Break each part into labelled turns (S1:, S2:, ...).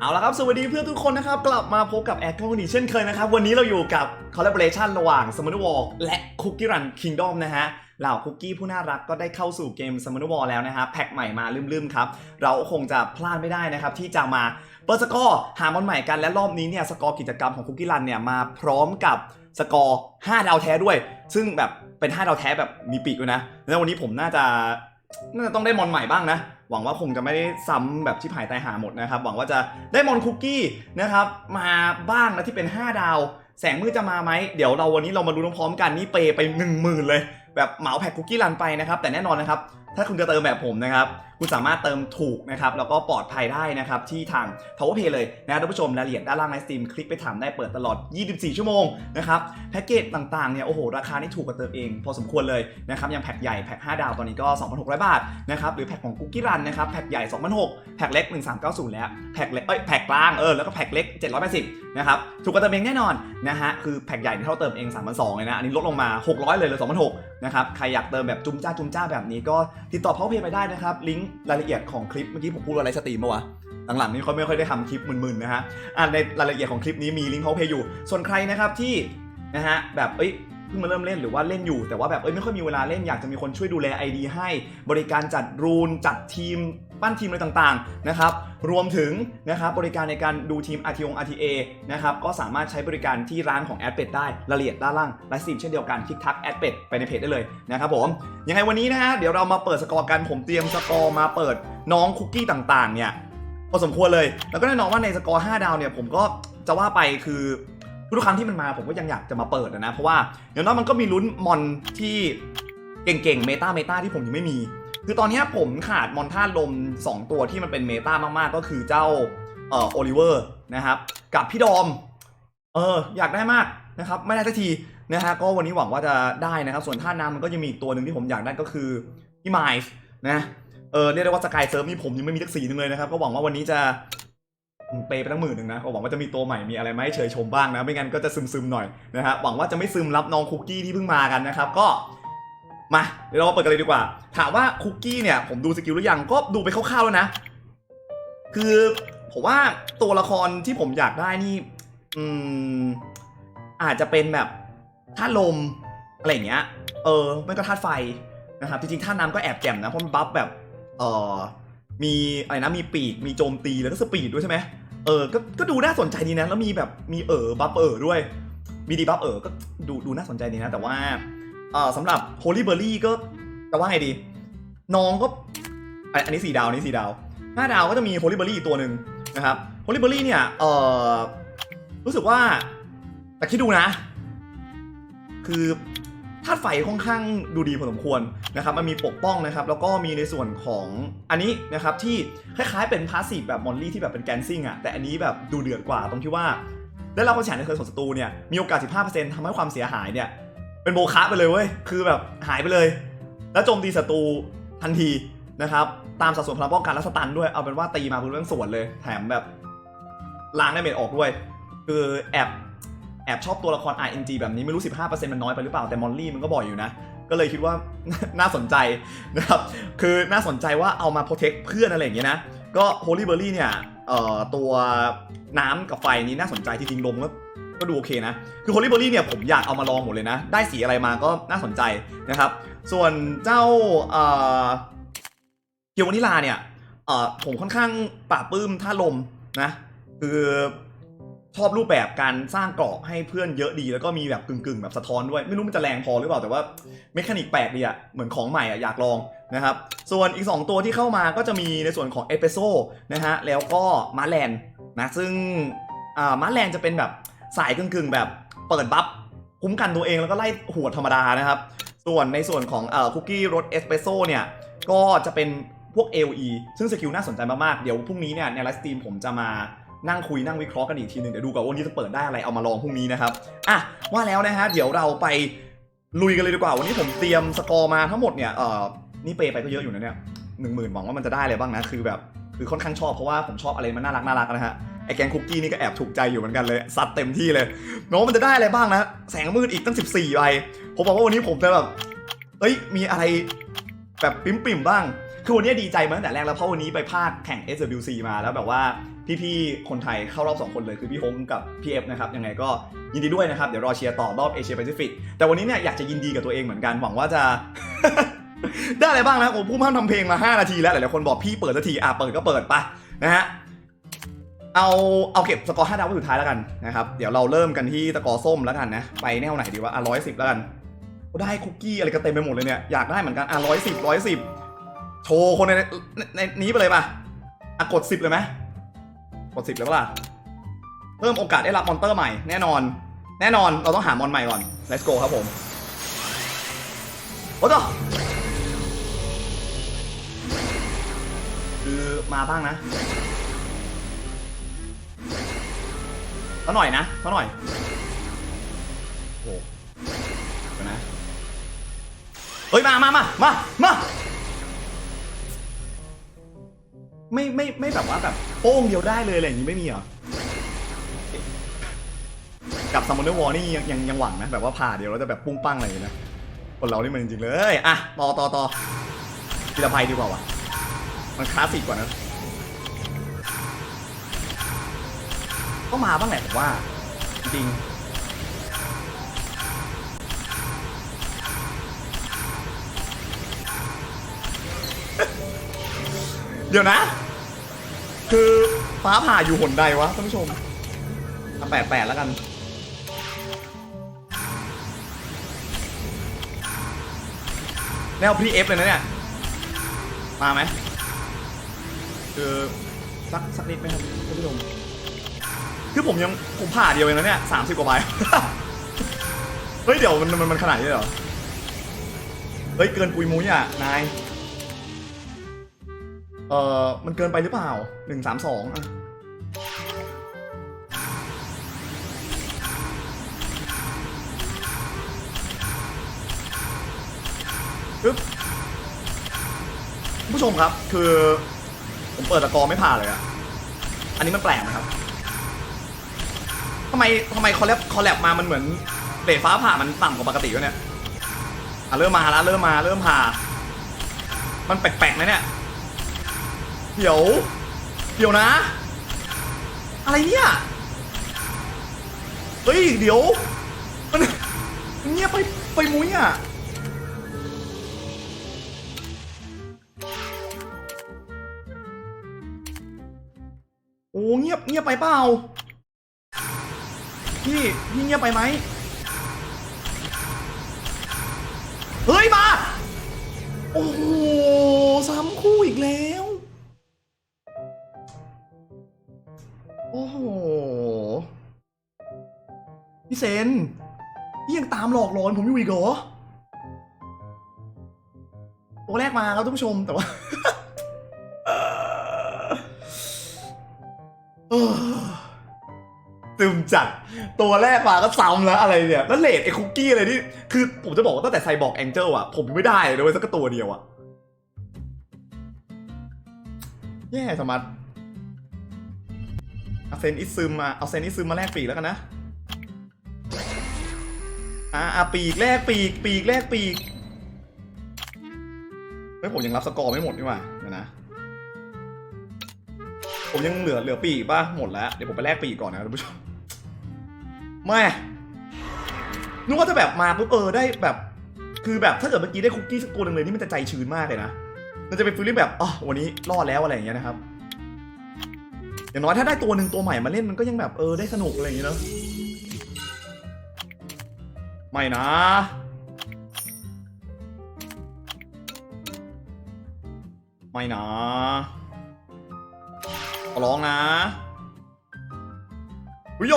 S1: เอาละครับ สวัสดีเพื่อนทุกคนนะครับ กลับมาพบกับแอดคอมนีเช่นเคยนะครับ วันนี้เราอยู่กับคอลลาบอร์เรชันระหว่าง s m m o n War และคุกกี้รัน Kingdom นะฮะเหล่าคุกกี้ผู้น่ารักก็ได้เข้าสู่เกม s m m o n War แล้วนะฮะแพ็กใหม่มาลืมๆครับ เราคงจะพลาดไม่ได้นะครับ ที่จะมาเปิดสกอร์หามอนใหม่กันและรอบนี้เนี่ยสกอร์กิจกรรมของคุกกี้รันเนี่ยมาพร้อมกับสกอร์5ดาวแท้ด้วย ซึ่งแบบเป็น5ดาวแท้แบบมีปีกด้วยนะแล้ววันนี้ผมน่าจะ น่าจะต้องได้มอนใหม่บ้างนะ หวังว่าคงจะไม่ได้ซ้ำแบบที่ผายตายหาหมดนะครับ หวังว่าจะได้มอนคุกกี้นะครับมาบ้างนะที่เป็น 5 ดาว แสงมืดจะมาไหมเดี๋ยวเราวันนี้เรามาดูพร้อมๆกันนี่เปย์ไป 1 0,000 เลย แบบเหมาแพ็กคุกกี้รันไปนะครับ แต่แน่นอนนะครับ ถ้าคุณจะเติมแบบผมนะครับ คุณสามารถเติมถูกนะครับแล้วก็ปลอดภัยได้นะครับที่ทาง PowerPay เลยนะท่านผู้ชมรายละเอียดด้านล่างในสตรีมคลิกไปถามได้เปิดตลอด 24 ชั่วโมงนะครับแพ็กเกจต่างๆเนี่ยโอ้โหราคานี่ถูกกว่าเติมเอง พอสมควรเลยนะครับอย่างแพ็กใหญ่แพ็ก5 ดาวตอนนี้ก็ 2,600 บาทนะครับหรือแพ็กของคุกกี้รันนะครับแพ็กใหญ่ 2,600แพ็กเล็ก 1390 แล้วแพ็กเล็กเอ้ยแพ็กกลางเออแล้วก็แพ็กเล็ก 780นะครับถูกกว่าเติมเองแน่นอนนะฮะคือแพ็กใหญ่เท่าเติมเอง3,200เลยนะอันนี้ลดลงมา 600 เลยเหลือ2,600นะครับใครอยากเติมแบบจุ้มจ้าจุ้มจ้าแบบนี้ก็ติดต่อ PowerPay ไปได้นะครับลิงก์รายละเอียดของคลิปเมื่อกี้ผมพูดอะไรสตรีมปะวะหลังๆนี้เขาไม่ค่อยได้ทำคลิปมึนๆนะฮะอ่าในรายละเอียดของคลิปนี้มีลิงก์เพาเพย์อยู่ ส่วนใครนะครับที่นะฮะแบบเอ้ยเพิ่งมาเริ่มเล่นหรือว่าเล่นอยู่แต่ว่าแบบเอ้ยไม่ค่อยมีเวลาเล่นอยากจะมีคนช่วยดูแล ID ให้ บริการจัดรูนจัดทีม ปั้นทีมอะไรต่างๆนะครับรวมถึงนะครับบริการในการดูทีม RTO RTA นะครับก็สามารถใช้บริการที่ร้านของ a d p e d ได้รายละเอียดด้านล่างไลฟ์สตรีมเช่นเดียวกันคลิกทัก a d p e d ไปในเพจได้เลยนะครับผมยังไงวันนี้นะฮะเดี๋ยวเรามาเปิดสกอร์กันผมเตรียมสกอร์มาเปิดน้องคุกกี้ต่างๆเนี่ยพอสมควรเลย แล้วก็แน่นอนว่าในสกอร์ 5 ดาวเนี่ยผมก็จะว่าไปคือทุกครั้งที่มันมาผมก็ยังอยากจะมาเปิดนะ เพราะว่าอย่างน้อยมันก็มีลุ้นมอนที่เก่งๆ เมตาเมตาที่ผมยังไม่มี คือตอนนี้ผมขาดมอนท่าลม 2 ตัวที่มันเป็นเมตามากๆ ก็คือเจ้าเอ่อโอลิเวอร์นะครับ กับพี่ดอม เออ อยากได้มากนะครับ ไม่ได้สักทีนะฮะก็วันนี้หวังว่าจะได้นะครับ ส่วนท่าน้ำมันก็ยังมีตัวหนึ่งที่ผมอยากได้ก็คือพี่ไมล์นะเออเรียกได้ว่าสกายเซิร์ฟนี่ผมยังไม่มีทักสีหนึงเลยนะครับ ก็หวังว่าวันนี้จะเปไปตั้งหมื่นหนึ่งนะก็หวังว่าจะมีตัวใหม่มีอะไรมาให้เชยชมบ้างนะ ไม่งั้นก็จะซึมๆหน่อยนะฮะหวังว่าจะไม่ซึมรับน้องคุกกี้ที่เพิ่งมากันนะครับ ก็ มาเดี๋ยวเรามาเปิดกันเลยดีกว่า ถามว่าคุกกี้เนี่ยผมดูสกิลหรือยังก็ดูไปคร่าวๆแล้วนะ คือผมว่าตัวละครที่ผมอยากได้นี่ อืม อาจจะเป็นแบบธาตุลมอะไรอย่างเงี้ย เออไม่ก็ธาตุไฟนะครับจริงๆท่าน้ำก็แอบแจ่มนะเพราะมันบัฟแบบเออมีอะไรนะมีปีกมีโจมตีแล้วก็สปีดด้วยใช่ไหมเออก็ก็ดูน่าสนใจดีนะ แล้วมีแบบมีเออบัฟเออด้วยมีดีบัฟเออก็ดูดูน่าสนใจดีนะ แต่ว่า เออสำหรับโฮลี่เบอร์รี่ก็จะว่าไงดี น้องก็ อันนี้สี่ดาวนนี้สี่ดาวห้าดาวก็จะมีโฮลี่เบอร์รี่ตัวหนึ่งนะครับโฮลี่เบอร์รี่เนี่ยเออรู้สึกว่าแต่คิดดูนะ คือธาตุไฟค่อนข้างดูดีพอสมควรนะครับ มันมีปกป้องนะครับ แล้วก็มีในส่วนของอันนี้นะครับที่คล้ายๆเป็นพาสซีฟแบบมอนลี่ที่แบบเป็นแกนซิ่งอะแต่อันนี้แบบดูเดือดกว่าตรงที่ว่าได้รับความเสียหายในเทิร์นของศัตรูเนี่ยมีโอกาส 15%ทำให้ความเสียหายเนี่ย เป็นโบคะไปเลยเว้ย คือแบบหายไปเลย แล้วโจมตีศัตรูทันทีนะครับ ตามสัดส่วนพลังป้องกันและสตันด้วย เอาเป็นว่าตีมาเพื่อนสวนเลย แถมแบบล้างได้เมจออกด้วย คือแอบแอบชอบตัวละคร RNG แบบนี้ไม่รู้ 15%มันน้อยไปหรือเปล่า แต่มอลลี่มันก็บ่อยอยู่นะ ก็เลยคิดว่าน่าสนใจนะครับ คือน่าสนใจว่าเอามาโปรเทคเพื่อนอะไรอย่างเงี้ยนะ ก็ Holy Berry เนี่ยเอ่อตัวน้ำกับไฟนี้น่าสนใจที่จริงๆลม ก็ดูโอเคนะ คือ Holy Berry เนี่ยผมอยากเอามาลองหมดเลยนะ ได้สีอะไรมาก็น่าสนใจนะครับ ส่วนเจ้าเกียววานิลาเนี่ยผมค่อนข้างปราปลื้มท่าลมนะ คือชอบรูปแบบการสร้างเกราะให้เพื่อนเยอะดีแล้วก็มีแบบกึ่งๆ แบบสะท้อนด้วย ไม่รู้มันจะแรงพอหรือเปล่าแต่ว่าเมคานิกแปลกดีอะเหมือนของใหม่อะอยากลองนะครับ ส่วนอีก 2 ตัวที่เข้ามาก็จะมีในส่วนของเอสเปโซนะฮะแล้วก็มาแลนนะซึ่งมาแลนจะเป็นแบบ สายกึ่งๆ แบบเปิดบัฟคุ้มกันตัวเองแล้วก็ไล่หัวธรรมดานะครับ ส่วนในส่วนของเอ่อคุกกี้รสเอสเปรสโซ่เนี่ย ก็จะเป็นพวก LE ซึ่งสกิลน่าสนใจมากๆ เดี๋ยวพรุ่งนี้เนี่ยในไลฟ์สตรีมผมจะมานั่งคุยนั่งวิเคราะห์กันอีกทีหนึ่งเดี๋ยวดูก่อนว่าวันนี้จะเปิดได้อะไรเอามาลองพรุ่งนี้นะครับอะว่าแล้วนะฮะเดี๋ยวเราไปลุยกันเลยดีกว่า วันนี้ผมเตรียมสกอร์มาทั้งหมดเนี่ยเอ่อนี่เปย์ไปก็เยอะอยู่นะเนี่ยหนึ่งหมื่นหวังว่ามันจะได้อะไรบ้างนะคือแบบคือค่อนข้างชอบเพราะว่าผมชอบอะไรมันน่ารักน่ารักนะฮะ ไอแกงคุกกี้นี่ก็แอบถูกใจอยู่เหมือนกันเลยซัดเต็มที่เลยน้องมันจะได้อะไรบ้างนะ แสงมืดอีกตั้ง 14ใบผมบอกว่าวันนี้ผมจะแบบเอ้ยมีอะไรแบบปิ่มๆบ้าง คือวันนี้ดีใจมาตั้งแต่แรกแล้วเพราะวันนี้ไปภาคแข่ง SWC มาแล้วแบบว่าพี่ๆคนไทยเข้ารอบ 2 คนเลยคือพี่ฮงกับพี่เอฟนะครับยังไงก็ยินดีด้วยนะครับ เดี๋ยวรอเชียร์ต่อรอบเอเชียแปซิฟิกแต่วันนี้เนี่ยอยากจะยินดีกับตัวเองเหมือนกันหวังว่าจะ ได้อะไรบ้างนะโอ้ผู้พันทำเพลงมา 5 นาทีแล้วหลายๆคนบอกพี่เปิดสักทีอะเปิดก็เปิดไปนะฮะ เอาเอาเก็บสกอร์5ดาวไว้สุดท้ายแล้วกันนะครับเดี๋ยวเราเริ่มกันที่สกอร์ส้มแล้วกันนะไปแนวไหนดีวะอะร้อยสิบแล้วกันได้คุกกี้อะไรก็เต็มไปหมดเลยเนี่ยอยากได้เหมือนกันอะร้อยสิบร้อยสิบโชว์คนในในในนี้ไปเลยป่ะอะกดสิบเลยไหมกดสิบเลยปะล่ะเพิ่มโอกาสได้รับมอนเตอร์ใหม่แน่นอน แน่นอนเราต้องหามอนใหม่ก่อน let's go ครับผมโอ้ต่อคือมาบ้างนะ เขาหน่อยนะเขาหน่อยโอ้เดี๋ยวนะเฮ้ยมามามามามาไม่ไม่ไม่แบบว่าแบบโป้งเดียวได้เลยอะไรอย่างนี้ไม่มีเหรอกับซัมมอนเดอร์วอร์นี่ยังยังยังหวังนะแบบว่าผ่าเดียวแล้วจะแบบปุ้งปั้งอะไรอย่างเงี้ยนะคนเรานี่มันจริงๆเลยอะต่อต่อต่อกีฬาภัยดีกว่าวะมันคลาสสิกกว่านะ ก็มาบ้างแหละผมว่า จริงเดี๋ยวนะ คือฟ้าผ่าอยู่หนใดวะท่านผู้ชมเอาแปดแปดแล้วกัน แนวพรีเอฟเลยนะเนี่ย มาไหม คือ สักสักนิดไหมครับท่านผู้ชม คือผมยังผมผ่าเดียวเองนะเนี่ยสามสิบกว่าใบ เฮ้ยเดี๋ยวมันมันมันขนาดนี้เลยเหรอ เฮ้ยเกินปุยมุ้ยอะนาย เออมันเกินไปหรือเปล่าหนึ่งสามสองอะปึ๊บคุณผู้ชมครับคือ ผมเปิดตะกอไม่ผ่านเลยอะอันนี้มันแปลกไหมครับ ทำไมทำไมคอลแลบคอลแลบมามันเหมือนเรฟ้าผ่ามันต่ำกว่าปกติวะเนี่ยอะเริ่มมาแล้วเริ่มมาเริ่มผ่า มันแปลกๆนะเนี่ย เดี๋ยว เดี๋ยวนะ อะไรเนี่ยเฮ้ยเดี๋ยวมันมันเงียบไปไปมุ้ยอะโอ้เงียบเงียบไปเปล่า พี่พี่เงียบไปไหมเฮ้ยมา โอ้โหซ้ำคู่อีกแล้ว โอ้โหพี่เซนพี่ยังตามหลอกหลอนผมอยู่อีกเหรอตัวแรกมาครับท่านผู้ชมแต่ว่า เออ ตึมจัด ตัวแรกมาก็ซ้ำแล้วอะไรเนี่ย แล้วเลดไอ้คุกกี้อะไรนี่ คือผมจะบอกว่าตั้งแต่ไซบอร์กแองเจิลอะผมไม่ได้เลยเว้ยสักตัวเดียวอะแย่สมัดเอาเซนอิซึมมาเอาเซนอิซึมมาแลกปีกแล้วกันนะอ่าอะปีกแลกปีก ปีกแลกปีกเฮ้ยผมยังรับสกอร์ไม่หมดนี่หว่าเดี๋ยวนะ ผมยังเหลือเหลือปีกป่ะหมดแล้ว เดี๋ยวผมไปแลกปีกก่อนนะท่านผู้ชม ไม่นึกว่าจะแบบมาปุ๊บเออได้แบบ คือแบบถ้าเกิดเมื่อกี้ได้คุกกี้สักตัวหนึ่งเลยนี่มันจะใจชื้นมากเลยนะมันจะเป็นฟีลลิ่งแบบอ๋อวันนี้รอดแล้วอะไรอย่างเงี้ยนะครับ อย่างน้อยถ้าได้ตัวหนึ่งตัวใหม่มาเล่นมันก็ยังแบบเออได้สนุกอะไรอย่างเงี้ยเนอะไม่นะไม่นะขอร้องนะอุยโย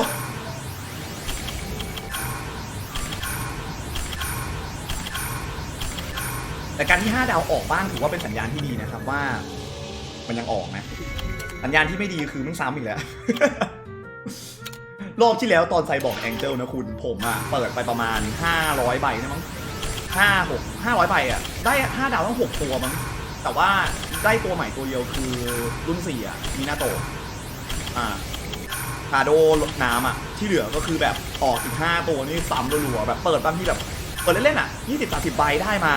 S1: แต่การที่ 5 ดาวออกบ้างถือว่าเป็นสัญญาณที่ดีนะครับว่า มันยังออกนะ สัญญาณที่ไม่ดีคือมึงซ้ำอีกแล้ว รอบที่แล้วตอนไซบอกแองเจิลนะคุณ ผมอะเปิดไปประมาณ 500 ใบนะมั้งห้าหกห้าร้อยใบอะได้5ดาวทั้ง6ตัวมั้งแต่ว่าได้ตัวใหม่ตัวเดียวคือรุ่น4อะมินาโตะอ่าคาโดน้ำอะที่เหลือก็คือแบบออกอีก5ตัวนี่ซ้ำรัวๆแบบเปิดบางที่แบบเปิดเล่นๆอะ20 30ใบได้มา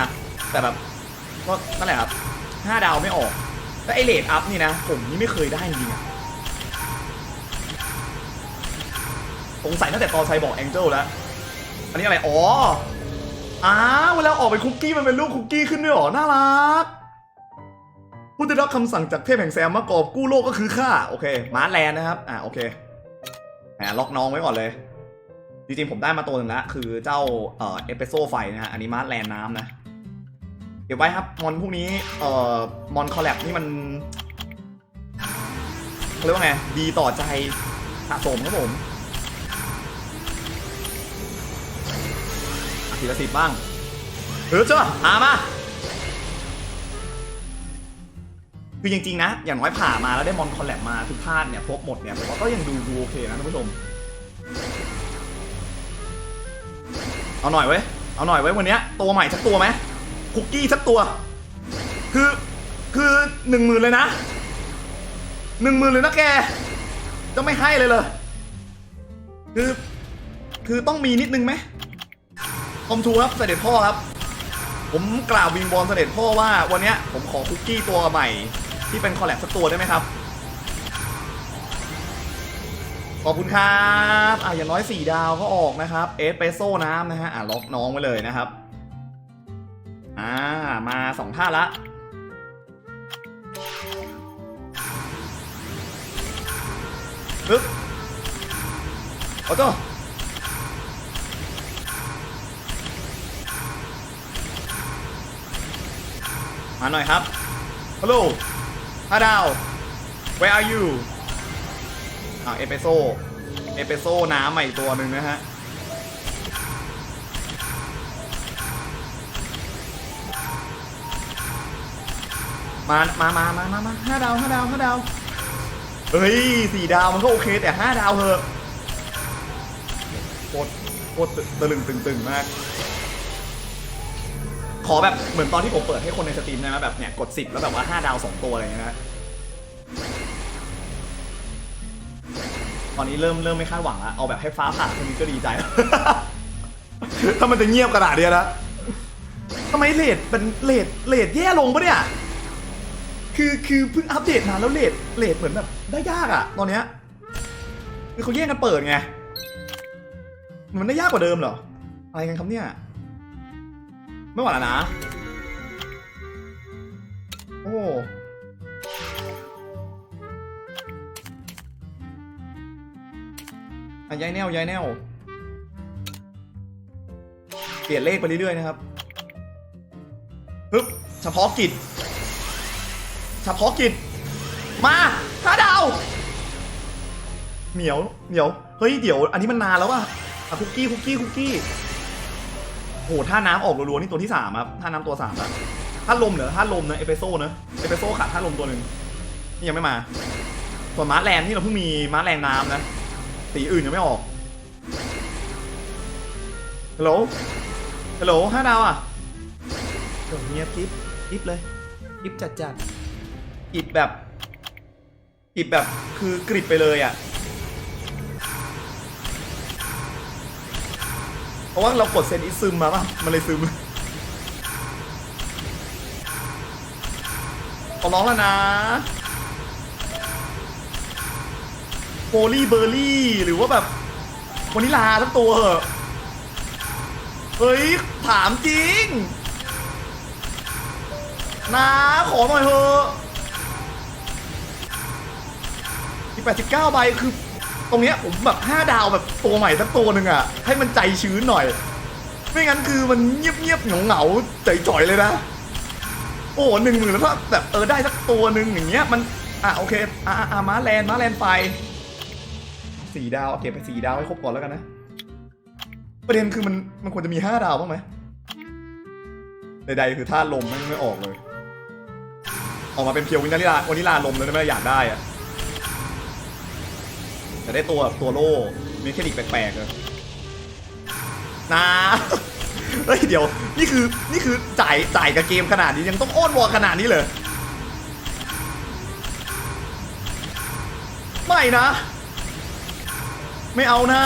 S1: แต่แบบก็นั่นแหละครับห้าดาวไม่ออกแต่ไอเลดอัพนี่นะ ผมนี่ไม่เคยได้จริงๆอะสงสัยตั้งแต่ตอนไซบอร์กแองเจิลแล้ว อันนี้อะไร อ๋อ อ้าวเวลาออกเป็นคุกกี้มันเป็นรูปคุกกี้ขึ้นด้วยเหรอ น่ารักผู้ได้รับคำสั่งจากเทพแห่งแซมมากอบกู้โลกก็คือข้า โอเค มาร์แลนนะครับ อ่าโอเคแหมล็อกน้องไว้ก่อนเลย จริงๆ ผมได้มาตัวหนึ่งแล้ว คือเจ้าเอ่อเอสเปรสโซ่ไฟนะฮะ อันนี้มาร์แลนน้ำนะ ก็บไว้ครับ มอนพวกนี้ เอ่อ มอนคอลแลบนี่มันเขาเรียกว่าไง ดีต่อใจสะสมครับผมทีละสิบบ้างเออเจ้าอามา คือจริงๆนะ อย่างน้อยผ่ามาแล้วได้มอนคอลแลบมาทุกภาคเนี่ยครบหมดเนี่ยผมว่าก็ยังดูดูโอเคนะท่านผู้ชม เอาหน่อยเว้ย เอาหน่อยเว้ยวันเนี้ยตัวใหม่สักตัวไหม คุกกี้สักตัว คือคือหนึ่งหมื่นเลยนะหนึ่งหมื่นเลยนะแก จะไม่ให้เลยเลยคือ คือต้องมีนิดนึงไหมคอมทูครับเสด็จพ่อครับ ผมกล่าววิงบอลเสด็จพ่อว่าวันนี้ผมขอคุกกี้ตัวใหม่ ที่เป็นคอลแลบสักตัวได้ไหมครับขอบคุณครับ อะอย่างน้อย 4 ดาวก็ออกนะครับ เอสเปโซ่น้ำนะฮะ อะล็อกน้องไว้เลยนะครับ อ่า มาสองท่าละ ปึ๊บเอาจ้ะมาหน่อยครับ ฮัลโหลห้าดาว where are you อ่าเอเปโซ เอเปโซน้ำใหม่ตัวหนึ่งนะฮะ มา มามามามามาห้าดาวห้าดาวห้าดาว เฮ้ยสี่ดาวมันก็โอเคแต่ห้าดาวเหอะโคตรโคตรตะลึงตึงตึงมาก ขอแบบเหมือนตอนที่ผมเปิดให้คนในสตรีมได้ไหมแบบเนี่ยกดสิบแล้วแบบว่าห้าดาวสองตัวอะไรอย่างเงี้ยนะตอนนี้เริ่มเริ่มไม่คาดหวังแล้วเอาแบบให้ฟ้าผ่าคนนี้ก็ดีใจแล้วถ้ามันจะเงียบขนาดเนี้ยนะทำไมเลดเป็นเลดเลดแย่ลงปะเนี่ย คือคือเพิ่งอัปเดตมาแล้วเลทเลทเหมือนแบบได้ยากอะตอนเนี้ยคือเขาแย่งกันเปิดไง มันได้ยากกว่าเดิมเหรอ อะไรกันครับเนี่ย ไม่ไหวแล้วนะ โอ้อะยายแนวยายแนว เปลี่ยนเลขไปเรื่อยๆนะครับฮึบเฉพาะกิจ เฉพาะกิจ มาห้าดาว เหมียว เหมียว เฮ้ย เดี๋ยว อันนี้มันนานแล้วว่ะอะคุกกี้ คุกกี้ คุกกี้โหท่าน้ำออกรัวๆนี่ตัวที่สามครับท่าน้ำตัวสามครับท่าลมเหรอท่าลมนะเอเปโซ่เนอะเอเปโซ่ขาดท่าลมตัวหนึ่งนี่ยังไม่มาส่วนมาร์แลนด์ที่เราเพิ่งมีมาแลนน้ำนะสีอื่นยังไม่ออกฮัลโหลฮัลโหลห้าดาวอะเดี๋ยวเงียบกิ๊บกิ๊บเลยกิ๊บจัดจัด อิดแบบ อิดแบบคือกริบไปเลยอะ่ะ เพราะว่าเรากดเซนอิซึมมาป่ะ มันเลยซึมขอร้องแล้วนะโ o ลี่เบอร์รี่ หรือว่าแบบวานิลาทั้งตัวเหอะเฮ้ย ถามจริง นะ ขอหน่อยเถอะ ที่89ใบคือ ตรงเนี้ยผมแบบ 5 ดาวแบบตัวใหม่สักตัวหนึ่งอะให้มันใจชื้นหน่อย ไม่งั้นคือมันเงียบๆเหงาๆจ่อยๆเลยนะ โอ้หนึ่งหมื่นแล้วถ้าแบบเออได้สักตัวหนึ่งอย่างเงี้ยมัน อะโอเค อะอะม้าแลนด์ม้าแลนด์ไฟสี่ดาวเอเก็บไปสี่ดาวให้ครบก่อนแล้วกันนะ ประเด็นคือมันมันควรจะมีห้าดาวบ้างไหมใดๆคือท่าลมไม่ไม่ออกเลย ออกมาเป็นเพียววินาลิลาวันนิลาลมเลยได้ไหมอยากได้อะ แต่ได้ตัวตัวโล่มีแค่นิกแปลกๆเลยนะเฮ้ยเดี๋ยวนี่คือนี่คือจ่ายจ่ายกับเกมขนาดนี้ยังต้องอ้อนวอนขนาดนี้เลยไม่นะ ไม่เอานะ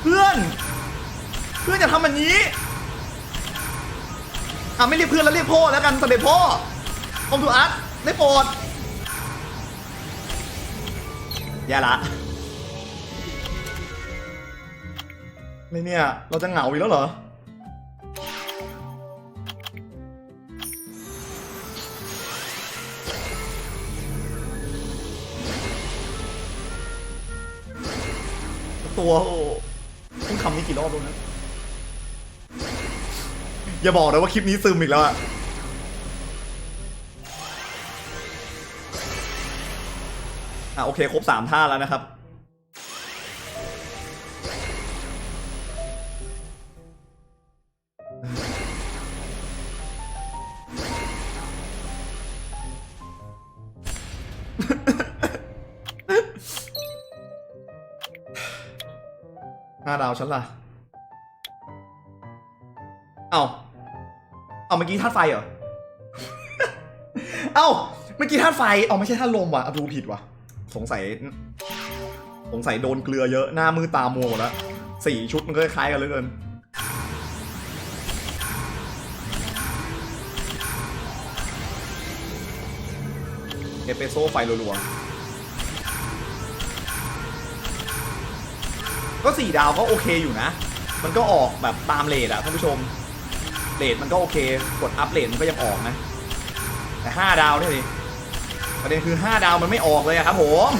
S1: เพื่อน เพื่อนจะทำแบบนี้อะไม่เรียกเพื่อนแล้วเรียกพ่อแล้วกันสเสด็จพ่อองทูอาร์ตได้โปรด ย่าละ อะไรเนี่ย เราจะเหงาอีกแล้วเหรอ ตัวโอ้ต้องคำนี้กี่รอบแล้วนะ อย่าบอกนะว่าคลิปนี้ซึมอีกแล้วอะ อะโอเคครบสามท่าแล้วนะครับ ห้าดาวฉันล่ะ เอาเอาเมื่อกี้ธาตุไฟเหรอ เอ้าเมื่อกี้ธาตุไฟ เอาไม่ใช่ธาตุลมว่ะเอาดูผิดว่ะ สงสัย สงสัยโดนเกลือเยอะหน้ามือตามัวหมดแล้วสี่ชุดมันก็คล้ายกันเหลือเกินเอเปโซไฟรัวๆก็สี่ดาวก็โอเคอยู่นะ มันก็ออกแบบตามเลทอะท่านผู้ชม เลทมันก็โอเค กดอัพเลทมันก็ยังออกนะ แต่ห้าดาวนี่ดิ ประเด็นคือห้าดาวมันไม่ออกเลยครับผม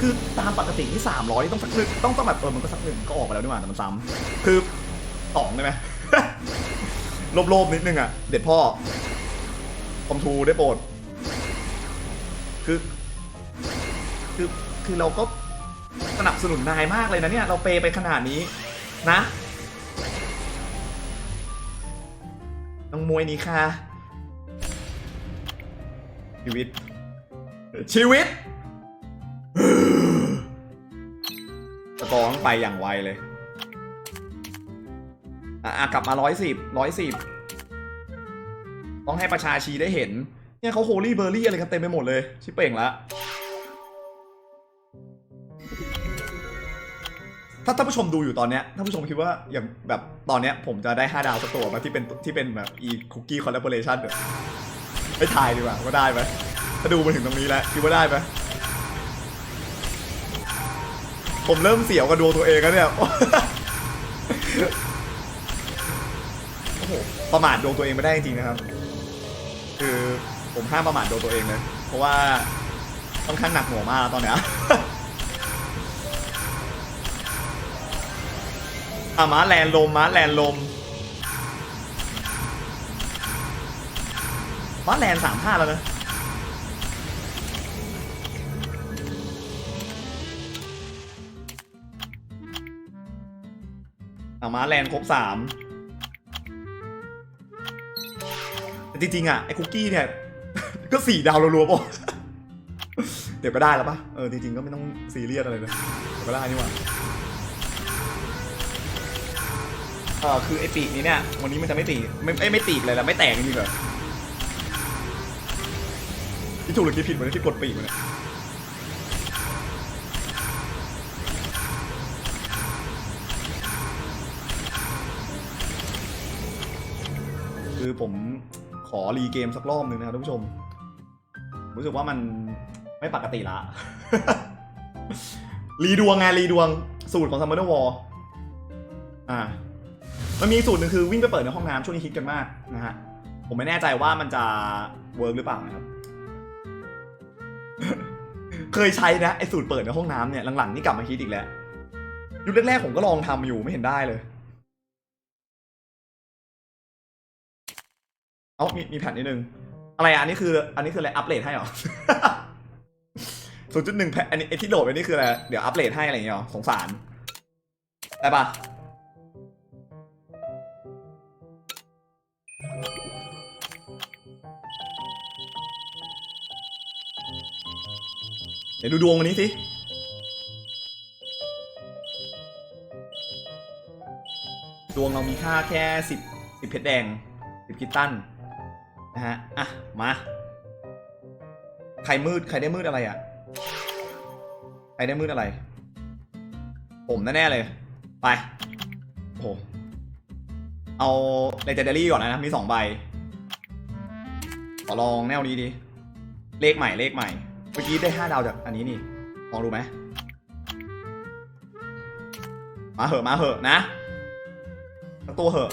S1: คือตามปกติที่สามร้อยต้องสักหนึ่งต้องต้องแบบเออมันก็สักหนึ่งก็ออกมาแล้วนี่หว่าแต่มันซ้ำคือสองได้ไหมโลบๆนิดนึงอะเด็ดพ่อคอมทูได้โปรด คือ คือคือเราก็สนับสนุนนายมากเลยนะเนี่ย เราเปย์ไปขนาดนี้นะ น้องมวยนี่ค่ะ ชีวิต ชีวิตสกองไปอย่างไวเลย อะกลับมาร้อยสิบร้อยสิบต้องให้ประชาชีได้เห็น เนี่ยเขาโฮลี่เบอร์รี่อะไรกันเต็มไปหมดเลย ชิเป่งละถ้าท่านผู้ชมดูอยู่ตอนเนี้ยท่านผู้ชมคิดว่าอย่างแบบตอนเนี้ยผมจะได้ 5 ดาวสักตัวมาที่เป็นที่เป็นแบบอีคุกกี้คอลลาบอเรชันเนี่ย ไปทายดีกว่าว่าได้ไหมถ้าดูมาถึงตรงนี้แล้วคิดว่าได้ไหมผมเริ่มเสียวกับดวงตัวเองแล้วเนี่ยโอ้โหประมาทดวงตัวเองไม่ได้จริงๆนะครับ คือผมห้ามประมาทดวงตัวเองเลยเพราะว่าค่อนข้างหนักหน่วงมากแล้วตอนเนี้ยอะม้าแลนลมม้าแลนลม ม้าแลนสามห้าแล้วนะอะม้าแลนครบสามแต่จริงๆอะ ไอ้คุกกี้เนี่ย ก็สี่ดาวรัวๆป่ะเดี๋ยวก็ได้แล้วป่ะเออจริงๆก็ไม่ต้องซีเรียสอะไรเลยเดี๋ยวก็ได้นี่หว่าเออคือไอ้ปีกนี้เนี่ย วันนี้มันจะไม่ตีไม่ไม่ไม่ตีกเลยแล้วไม่แตกจริงๆเหรอ ที่ถูกหรือที่ผิดวันนี้ที่กดปีกมันคือผมขอรีเกมสักรอบหนึ่งนะครับท่านผู้ชม รู้สึกว่ามันไม่ปกติละ รีดวงไงรีดวงสูตรของซัมเมอร์วอลอ่ามันมีสูตรหนึ่งคือวิ่งไปเปิดในห้องน้ำช่วงนี้ฮิตกันมากนะฮะ ผมไม่แน่ใจว่ามันจะเวิร์กหรือเปล่านะครับ เคยใช้นะไอสูตรเปิดในห้องน้ำเนี่ยหลังๆนี่กลับมาฮิตอีกแล้วยุคแรกๆผมก็ลองทำอยู่ไม่เห็นได้เลยเอ้ามีมีแผ่นนิดนึง อะไรอะอันนี้คือ อันนี้คืออะไรอัปเดตให้เหรอศูนย์จุดหนึ่งแผ่นอันนี้ไอที่โหลดไปนี่คืออะไรเดี๋ยวอัปเดตให้อะไรอย่างเงี้ยเหรอสงสารได้ปะ ดี๋ยวดูดวงวันนี้สิ ดวงเรามีค่าแค่สิบสิบเพชรแดงสิบคิตตันนะฮะ อะ มา ใครมืด ใครได้มืดอะไรอะ ใครได้มืดอะไร ผมแน่ๆเลย ไป โอ้โห เอาเลเจนดารี่ก่อนนะ มีสองใบ ขอลองแนวนี้ดิ เลขใหม่ เลขใหม่ เมื่อกี้ได้ห้าดาวจากอันนี้นี่ลองดูไหมมาเหอะมาเหอะนะสักตัวเหอะ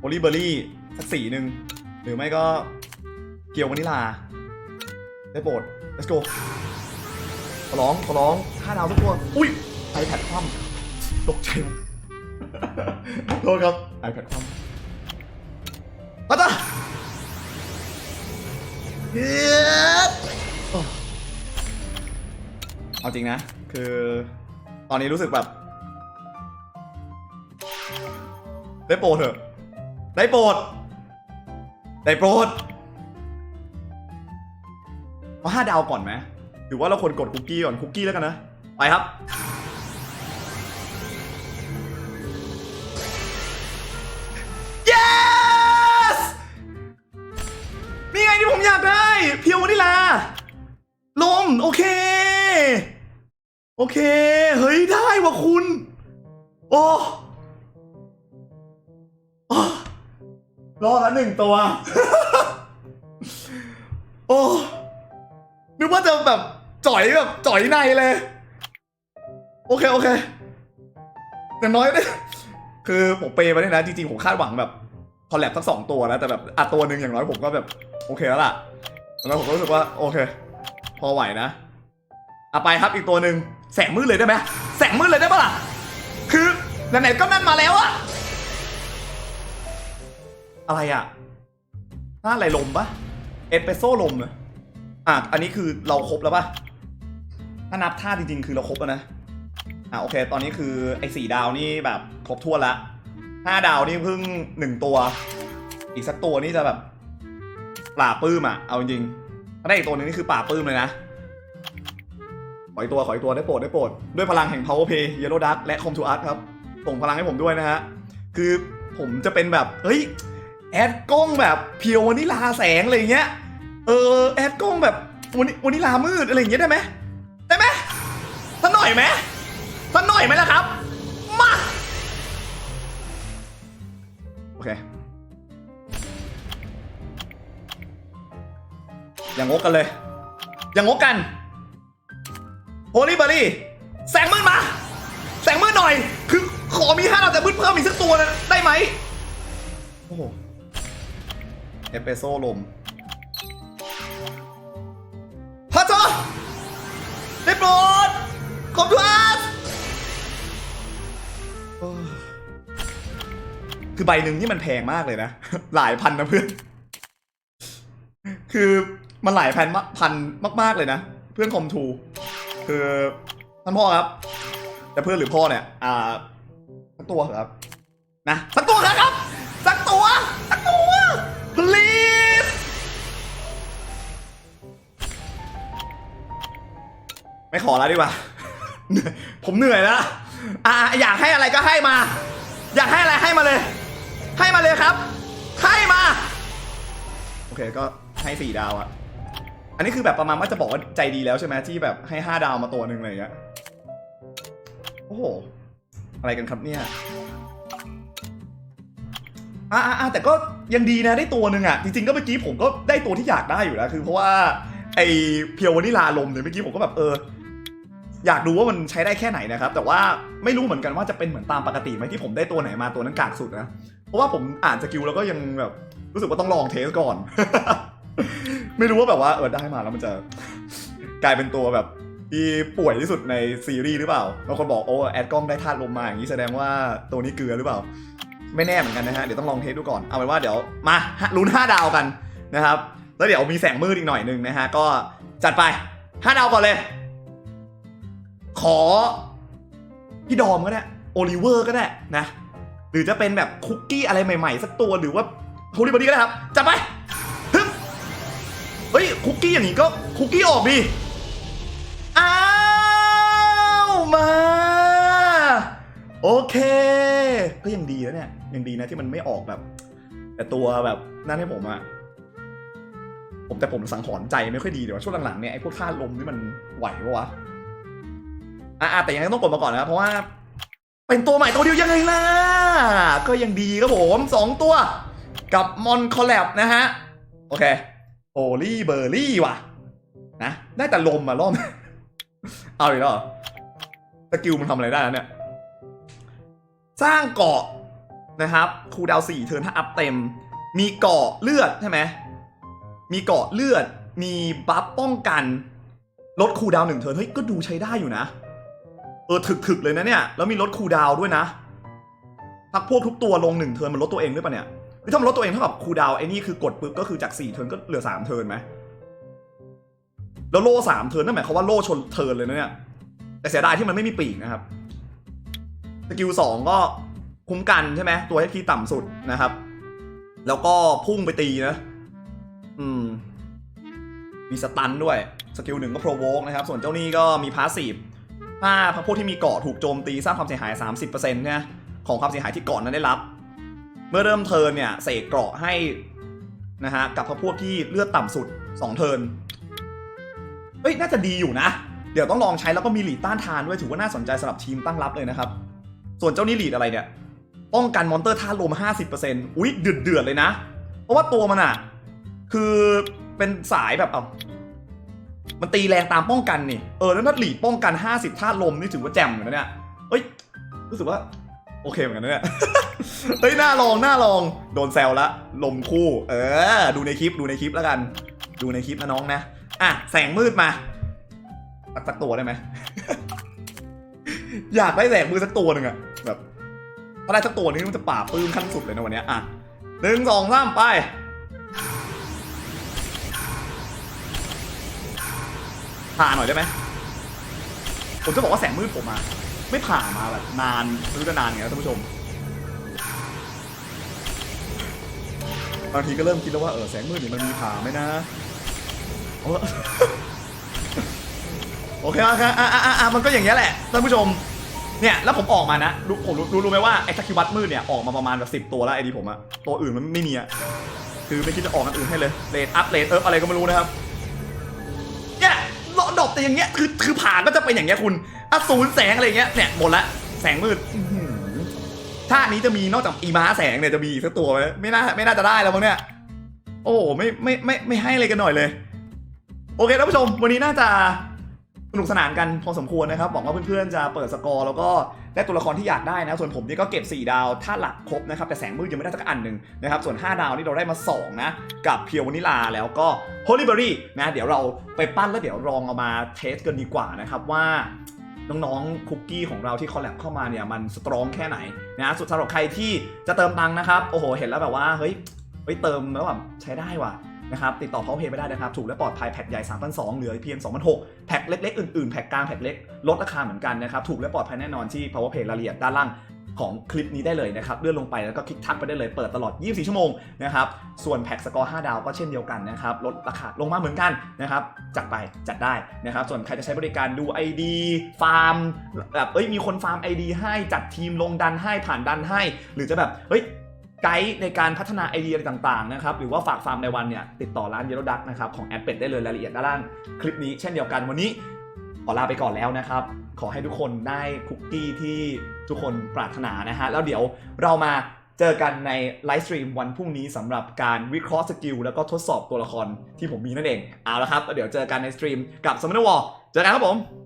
S1: โอลิเบอรี่สักสีหนึ่งหรือไม่ก็เกียววานิลา ได้โปรด let's go ขอร้องขอร้องห้าดาวสักตัวอุ้ยไอแพดคว่ำตกใจโทษครับไอแพดคว่ำมาจ้ะ เอาจริงนะ คือ ตอนนี้รู้สึกแบบ ได้โปรดเถอะ ได้โปรด ได้โปรดมาห้าดาวก่อนไหมหรือว่าเราควรกดคุกกี้ก่อนคุกกี้แล้วกันนะ ไปครับ เค เฮ้ย ได้ว่ะคุณ โอ้อรอดละหนึ่งตัว โอ้นึกว่าจะแบบจ่อยแบบจ่อยในเลย โอเค โอเคแต่น้อยได้คือผมเปย์ไปเนี่ยนะ จริงๆ ผมคาดหวังแบบคอลแลบสักสองตัวนะ แต่แบบอะตัวหนึ่งอย่างน้อยผมก็แบบ โอเคแล้วล่ะ แล้วผมก็รู้สึกว่า โอเค พอไหวนะอะไปครับอีกตัวหนึ่ง แสงมืดเลยได้ไหมแสงมืดเลยได้ปะล่ะ คือไหนๆก็นั่นมาแล้วอะอะไรอะหน้าอะไรลมปะเอสเปรสโซ่ลมเลยอะ อันนี้คือเราครบแล้วปะถ้านับท่าจริงๆ คือเราครบแล้วนะ อะโอเค ตอนนี้คือไอ้สี่ดาวนี่แบบครบถ้วละห้าดาวนี่เพิ่งหนึ่งตัว อีกสักตัวนี่จะแบบปราปลื้มอะ เอาจริงถ้าได้อีกตัวนึงนี่คือปราปลื้มเลยนะ ขออีกตัวขออีกตัวได้โปรดได้โปรด ด้วยพลังแห่ง Power Play Yellow Dark และ Come to Art ครับส่งพลังให้ผมด้วยนะฮะ คือผมจะเป็นแบบ เฮ้ย แอดกล้องแบบเพียววานิลาแสงอะไรเงี้ย เออ แอดกล้องแบบวานิวานิลามืดอะไรเงี้ยได้ไหมได้ไหมสักหน่อยไหมสักหน่อยไหมล่ะครับ มา โอเค อย่างงกกันเลย อย่างงกกัน โฮลี่เบอรี่แสงมืดมา แสงมืดหน่อย คือขอมีห้าดาวแต่มืดเพิ่มอีกสักตัวนะได้ไหมโอ้โหเอเปโซลมพระเจ้าได้โปรดขอบคุณคือใบหนึ่งนี่มันแพงมากเลยนะ หลายพันนะเพื่อน คือมันหลายพันพันมาก ๆ เลยนะ เพื่อนคอมทู คือท่านพ่อครับแต่เพื่อนหรือพ่อเนี่ย อ่าสักตัวเถอครับ นะสักตัวเถอครับ สักตัว สักตัว please ไม่ขอแล้วดีกว่า ผมเหนื่อยแล้ว อ่า อยากให้อะไรก็ให้มา อยากให้อะไรให้มาเลย ให้มาเลยครับ ให้มา โอเคก็ให้สี่ดาวอะ อันนี้คือแบบประมาณว่าจะบอกว่าใจดีแล้วใช่ไหมที่แบบให้ห้าดาวมาตัวหนึ่งอะไรอย่างเงี้ยโอ้โห อะไรกันครับเนี่ยอ่าอ่าแต่ก็ยังดีนะได้ตัวหนึ่งอะ จริงๆก็เมื่อกี้ผมก็ได้ตัวที่อยากได้อยู่แล้วคือเพราะว่าไอเพียววานิลาลมเนี่ยเมื่อกี้ผมก็แบบเออ อยากดูว่ามันใช้ได้แค่ไหนนะครับ แต่ว่าไม่รู้เหมือนกันว่าจะเป็นเหมือนตามปกติไหมที่ผมได้ตัวไหนมาตัวนั้นกากสุดนะ เพราะว่าผมอ่านสกิลแล้วก็ยังแบบรู้สึกว่าต้องลองเทสก่อน ไม่รู้ว่าแบบว่าเออได้มาแล้วมันจะกลายเป็นตัวแบบที่ป่วยที่สุดในซีรีส์หรือเปล่าบางคนบอกโอ้แอดกล้องได้ธาตุลมมาอย่างนี้แสดงว่าตัวนี้เกลือหรือเปล่า ไม่แน่เหมือนกันนะฮะ เดี๋ยวต้องลองเทสดูก่อน เอาเป็นว่าเดี๋ยวมาลุ้น5ดาวกันนะครับ แล้วเดี๋ยวมีแสงมืดอีกหน่อยหนึ่งนะฮะ ก็จัดไป5ดาวก่อนเลย ขอ พี่ดอมก็ได้โอลิเวอร์ก็ได้นะ หรือจะเป็นแบบคุกกี้อะไรใหม่ๆ สักตัวหรือว่าโฮลิบอดี้ก็ได้ครับ จัดไป เฮ้ยคุกกี้อย่างนี้ก็คุกกี้ออกดิอ้าวมาโอเค ก็ยังดีแล้วเนี่ยยังดีนะที่มันไม่ออกแบบ แต่ตัวแบบนั่นให้ผมอะผมแต่ผมสังหรณ์ใจไม่ค่อยดีเดี๋ยวช่วงหลังๆเนี่ยไอ้พวกท่าลมนี่มันไหวปะวะอะแต่ยังไงต้องกดมาก่อนนะเพราะว่า เป็นตัวใหม่ตัวเดียวยังไงล่ะก็ยังดีครับผมสองตัวกับมอนคอลแลบนะฮะ โอเค โอลี่เบอร์รี่ว่ะ นะ ได้แต่ลมอะรอบเอาอีกแล้วสกิลมันทำอะไรได้แล้วเนี่ย สร้างเกาะนะครับคูดาวสี่เทิร์นถ้าอัพเต็ม มีเกาะเลือดใช่ไหมมีเกาะเลือด มีบัฟป้องกัน ลดคูดาวหนึ่งเทิร์นเฮ้ยก็ดูใช้ได้อยู่นะ เออถึกๆเลยนะเนี่ย แล้วมีลดคูดาวด้วยนะพักพวกทุกตัวลงหนึ่งเทิร์นมันลดตัวเองด้วยปะเนี่ย คือถ้ามันลดตัวเองเท่ากับคูดาวไอ้นี่คือกดปุ๊บก็คือจากสี่เทิร์นก็เหลือสามเทิร์นไหมแล้วโล่สามเทิร์นนั่นหมายความว่าโล่ชนเทิร์นเลยนะเนี่ยแต่เสียดายที่มันไม่มีปีกนะครับสกิลสองก็คุ้มกันใช่ไหมตัวให้พีต่ำสุดนะครับ แล้วก็พุ่งไปตีนะ อืม มีสตันด้วยสกิลหนึ่งก็โปรโวกนะครับ ส่วนเจ้านี่ก็มีพาสซีฟถ้าพวกที่มีเกาะถูกโจมตีสร้างความเสียหาย 30%เนี่ยของความเสียหายที่เกาะนั้นได้รับ มื่อเริ่มเทิร์นเนี่ยเสกเกราะให้นะฮะกับพวกที่เลือดต่ำสุด 2 เทิร์นเอ้ยน่าจะดีอยู่นะ เดี๋ยวต้องลองใช้แล้วก็มีหลีดต้านทานด้วยถือว่าน่าสนใจสำหรับทีมตั้งรับเลยนะครับ ส่วนเจ้านี่หลีดอะไรเนี่ย ป้องกันมอนเตอร์ท่าลม 50%อุ๊ยเดือดเดือดๆเลยนะ เพราะว่าตัวมันอะ คือเป็นสายแบบเอามันตีแรงตามป้องกันนี่ เออแล้วถ้าหลีดป้องกัน 50ท่าลมนี่ถือว่าแจ่มอยู่นะเนี่ยเอ้ยรู้สึกว่า โอเคเหมือนกันนะเนี่ย เฮ้ยหน่าลองหน่าลอง โดนแซวละ ลมคู่ เออ ดูในคลิปดูในคลิปแล้วกัน ดูในคลิปนะน้องนะ อะ แสงมืดมาสักสักตัวได้ไหม อยากได้แสงมืดสักตัวหนึ่งอะแบบถ้าได้สักตัวนี้มันจะป่าปื้มขั้นสุดเลยนะวันนี้อะหนึ่งสองสามไปผ่าหน่อยได้ไหมผมจะบอกว่าแสงมืดผมอะ ไม่ผ่ามาแบบนานรู้จะนานไงนะท่านผู้ชม บางทีก็เริ่มคิดแล้วว่าเออแสงมืดนี่มันมีผ่าไหมนะโอเคโอเคอะอะอะอะมันก็อย่างเงี้ยแหละท่านผู้ชม เนี่ยแล้วผมออกมานะรู้ผมรู้รู้รู้ไหมว่าไอ้สกิวัตมืดเนี่ยออกมาประมาณแบบสิบตัวแล้วไอ้ดีผมอะตัวอื่นมันไม่มีอะคือไม่คิดจะออกอันอื่นให้เลยเลดอัพเลดเอิฟอะไรก็ไม่รู้นะครับ แต่อย่างเงี้ยคือคือผ่านก็จะเป็นอย่างเงี้ยคุณอสูรแสงอะไรเงี้ยเนี่ยหมดละแสงมืดอื้อหือถ้าอันนี้จะมีนอกจากอีม้าแสงเนี่ยจะมีอีกสักตัวไหมไม่น่าไม่น่าจะได้แล้วมั้งเนี่ยโอ้ไม่ไม่ไม่ไม่ให้เลยกันหน่อยเลย โอเคท่านผู้ชม วันนี้น่าจะ สนุกสนานกันพอสมควรนะครับหวังว่าเพื่อนๆจะเปิดสกอร์แล้วก็ได้ตัวละครที่อยากได้นะ ส่วนผมนี่ก็เก็บ 4 ดาวถ้าหลักครบนะครับ แต่แสงมืดยังไม่ได้สักอันหนึ่งนะครับ ส่วน 5 ดาวนี่เราได้มา 2 นะ กับเพียววานิลาแล้วก็โฮลิเบอรี่นะ เดี๋ยวเราไปปั้นแล้วเดี๋ยวลองเอามาเทสกันดีกว่านะครับว่าน้องๆคุกกี้ของเราที่คอลแลบเข้ามาเนี่ยมันสตรองแค่ไหนนะสุดสำหรับใครที่จะเติมตังค์นะครับโอ้โหเห็นแล้วแบบว่าเฮ้ย เฮ้ยเติมแล้วแบบใช้ได้ว่ะนะครับติดต่อเขาเพย์ไม่ได้นะครับ ถูกและปลอดภัยแพ็คใหญ่ 3,200 เหลือเพียง2,600แพ็คเล็กๆ อื่นๆ แพ็คกลางแพ็คเล็กลดราคาเหมือนกันนะครับ ถูกและปลอดภัยแน่นอนที่ power pay รายละเอียดด้านล่างของคลิปนี้ได้เลยนะครับ เลื่อนลงไปแล้วก็คลิกทักไปได้เลย เปิดตลอด 24 ชั่วโมงนะครับ ส่วนแพ็คสกอร์ 5 ดาวก็เช่นเดียวกันนะครับ ลดราคาลงมาเหมือนกันนะครับ จัดไปจัดได้นะครับ ส่วนใครจะใช้บริการดู ID ฟาร์มแบบเอ้ยมีคนฟาร์ม ID ให้จัดทีมลงดันให้ผ่านดันให้ หรือจะแบบเฮ้ย ไกด์ในการพัฒนาไอเดียอะไรต่างๆนะครับหรือว่าฝากฟาร์มในวันเนี่ยติดต่อร้านเยลดักนะครับของแอดเป็ดได้เลยรายละเอียดด้านล่างคลิปนี้เช่นเดียวกันวันนี้ขอลาไปก่อนแล้วนะครับ ขอให้ทุกคนได้คุกกี้ที่ทุกคนปรารถนานะฮะแล้วเดี๋ยวเรามาเจอกันในไลฟ์สตรีมวันพรุ่งนี้สำหรับการวิเคราะห์สกิลแล้วก็ทดสอบตัวละครที่ผมมีนั่นเอง เอาละครับแล้วเดี๋ยวเจอกันในสตรีมกับสม m น n วอ r เจอกันครับผม